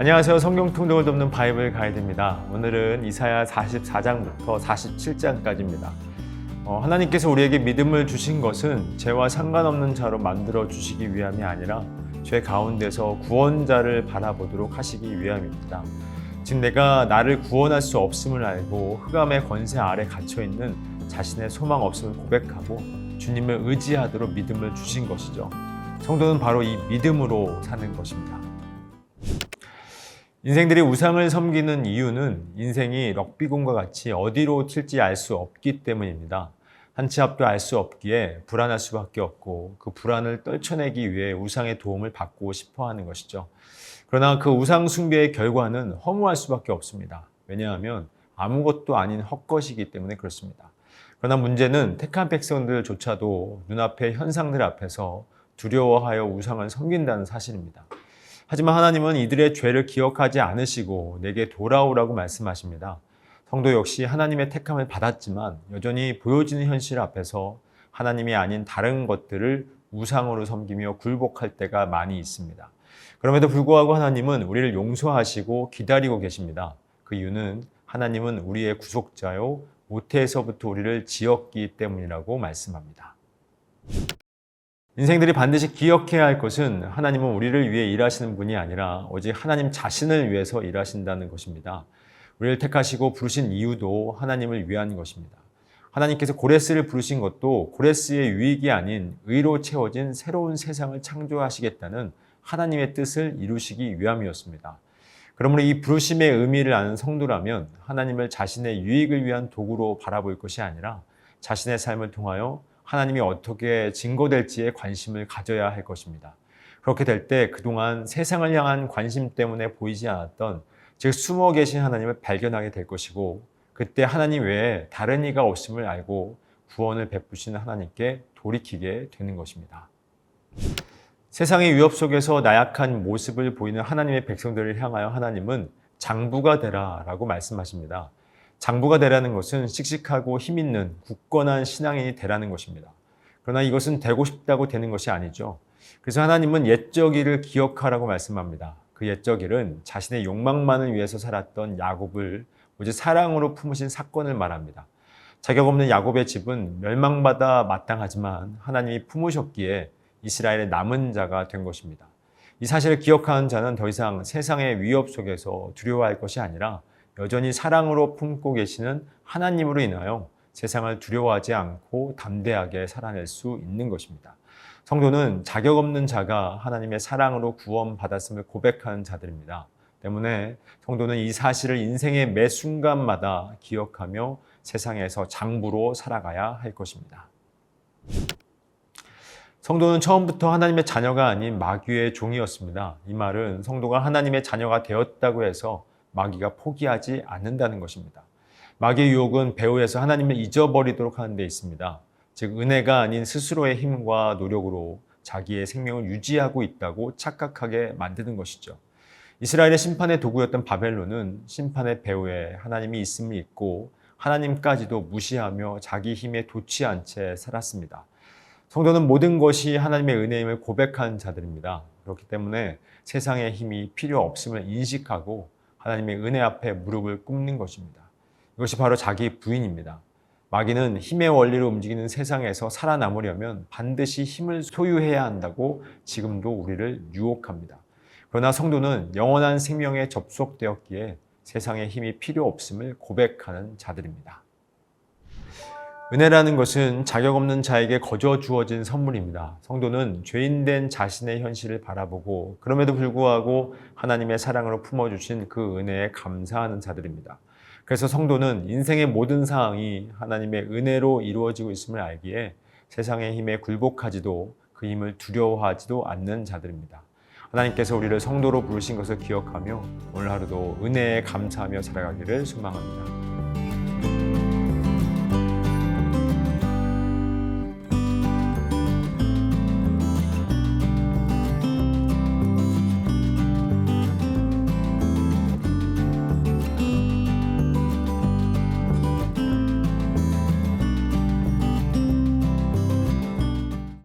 안녕하세요. 성경 통독을 돕는 바이블 가이드입니다. 오늘은 이사야 44장부터 47장까지입니다. 어, 하나님께서 우리에게 믿음을 주신 것은 죄와 상관없는 자로 만들어 주시기 위함이 아니라 죄 가운데서 구원자를 바라보도록 하시기 위함입니다. 즉 내가 나를 구원할 수 없음을 알고 흑암의 권세 아래 갇혀 있는 자신의 소망 없음을 고백하고 주님을 의지하도록 믿음을 주신 것이죠. 성도는 바로 이 믿음으로 사는 것입니다. 인생들이 우상을 섬기는 이유는 인생이 럭비공과 같이 어디로 튈지 알 수 없기 때문입니다. 한 치 앞도 알 수 없기에 불안할 수밖에 없고 그 불안을 떨쳐내기 위해 우상의 도움을 받고 싶어 하는 것이죠. 그러나 그 우상 숭배의 결과는 허무할 수밖에 없습니다. 왜냐하면 아무것도 아닌 헛것이기 때문에 그렇습니다. 그러나 문제는 택한 백성들조차도 눈앞의 현상들 앞에서 두려워하여 우상을 섬긴다는 사실입니다. 하지만 하나님은 이들의 죄를 기억하지 않으시고 내게 돌아오라고 말씀하십니다. 성도 역시 하나님의 택함을 받았지만 여전히 보여지는 현실 앞에서 하나님이 아닌 다른 것들을 우상으로 섬기며 굴복할 때가 많이 있습니다. 그럼에도 불구하고 하나님은 우리를 용서하시고 기다리고 계십니다. 그 이유는 하나님은 우리의 구속자요 모태에서부터 우리를 지었기 때문이라고 말씀합니다. 인생들이 반드시 기억해야 할 것은 하나님은 우리를 위해 일하시는 분이 아니라 오직 하나님 자신을 위해서 일하신다는 것입니다. 우리를 택하시고 부르신 이유도 하나님을 위한 것입니다. 하나님께서 고레스를 부르신 것도 고레스의 유익이 아닌 의로 채워진 새로운 세상을 창조하시겠다는 하나님의 뜻을 이루시기 위함이었습니다. 그러므로 이 부르심의 의미를 아는 성도라면 하나님을 자신의 유익을 위한 도구로 바라볼 것이 아니라 자신의 삶을 통하여 하나님이 어떻게 증거될지에 관심을 가져야 할 것입니다. 그렇게 될 때 그동안 세상을 향한 관심 때문에 보이지 않았던 즉 숨어 계신 하나님을 발견하게 될 것이고 그때 하나님 외에 다른 이가 없음을 알고 구원을 베푸시는 하나님께 돌이키게 되는 것입니다. 세상의 위협 속에서 나약한 모습을 보이는 하나님의 백성들을 향하여 하나님은 장부가 되라 라고 말씀하십니다. 장부가 되라는 것은 씩씩하고 힘 있는 굳건한 신앙인이 되라는 것입니다. 그러나 이것은 되고 싶다고 되는 것이 아니죠. 그래서 하나님은 옛적 일을 기억하라고 말씀합니다. 그 옛적 일은 자신의 욕망만을 위해서 살았던 야곱을 오직 사랑으로 품으신 사건을 말합니다. 자격 없는 야곱의 집은 멸망받아 마땅하지만 하나님이 품으셨기에 이스라엘의 남은 자가 된 것입니다. 이 사실을 기억하는 자는 더 이상 세상의 위협 속에서 두려워할 것이 아니라 여전히 사랑으로 품고 계시는 하나님으로 인하여 세상을 두려워하지 않고 담대하게 살아낼 수 있는 것입니다. 성도는 자격 없는 자가 하나님의 사랑으로 구원받았음을 고백하는 자들입니다. 때문에 성도는 이 사실을 인생의 매 순간마다 기억하며 세상에서 장부로 살아가야 할 것입니다. 성도는 처음부터 하나님의 자녀가 아닌 마귀의 종이었습니다. 이 말은 성도가 하나님의 자녀가 되었다고 해서 마귀가 포기하지 않는다는 것입니다. 마귀의 유혹은 배후에서 하나님을 잊어버리도록 하는 데 있습니다. 즉 은혜가 아닌 스스로의 힘과 노력으로 자기의 생명을 유지하고 있다고 착각하게 만드는 것이죠. 이스라엘의 심판의 도구였던 바벨론은 심판의 배후에 하나님이 있음을 잊고 하나님까지도 무시하며 자기 힘에 돋지 않채 살았습니다. 성도는 모든 것이 하나님의 은혜임을 고백하는 자들입니다. 그렇기 때문에 세상의 힘이 필요 없음을 인식하고 하나님의 은혜 앞에 무릎을 꿇는 것입니다. 이것이 바로 자기 부인입니다. 마귀는 힘의 원리로 움직이는 세상에서 살아남으려면 반드시 힘을 소유해야 한다고 지금도 우리를 유혹합니다. 그러나 성도는 영원한 생명에 접속되었기에 세상의 힘이 필요 없음을 고백하는 자들입니다. 은혜라는 것은 자격 없는 자에게 거저 주어진 선물입니다. 성도는 죄인된 자신의 현실을 바라보고 그럼에도 불구하고 하나님의 사랑으로 품어주신 그 은혜에 감사하는 자들입니다. 그래서 성도는 인생의 모든 상황이 하나님의 은혜로 이루어지고 있음을 알기에 세상의 힘에 굴복하지도 그 힘을 두려워하지도 않는 자들입니다. 하나님께서 우리를 성도로 부르신 것을 기억하며 오늘 하루도 은혜에 감사하며 살아가기를 소망합니다.